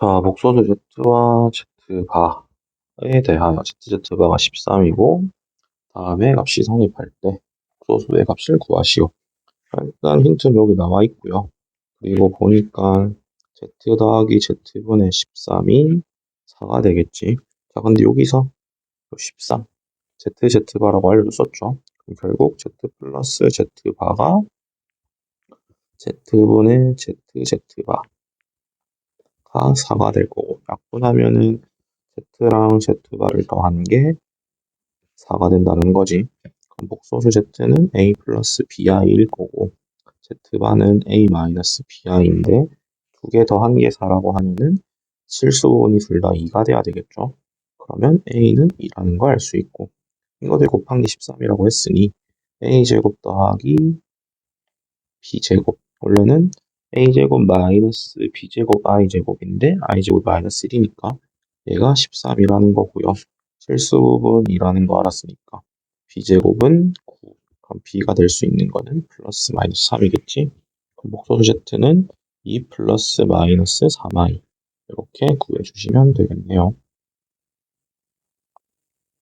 자, 복소수 Z와 Z바에 대하여 ZZ바가 13이고 다음에 값이 성립할 때 복소수의 값을 구하시오. 일단 힌트는 여기 나와 있고요. 그리고 보니까 Z 더하기 Z분의 13이 4가 되겠지. 자, 근데 여기서 13, ZZ바라고 알려줬었죠. 그럼 결국 Z 플러스 Z바가 Z분의 ZZ바 가 4가 될 거고 약분하면은 Z랑 Z바를 더한 게 4가 된다는 거지. 그럼 복소수 Z는 A 플러스 BI일 거고 Z바는 A 마이너스 BI인데 두 개 더한 게 4라고 하면은 실수분이 둘 다 2가 돼야 되겠죠. 그러면 A는 2라는 걸 알 수 있고 이거들 곱한 게 13이라고 했으니 A제곱 더하기 B제곱 원래는 a제곱 마이너스 b제곱 i제곱인데 i제곱 마이너스 1이니까 얘가 13이라는 거고요. 실수분이라는 거 알았으니까 b제곱은 9 그럼 b가 될 수 있는 거는 플러스 마이너스 3이겠지. 그럼 목소수 z는 2 플러스 마이너스 3i 이렇게 구해주시면 되겠네요.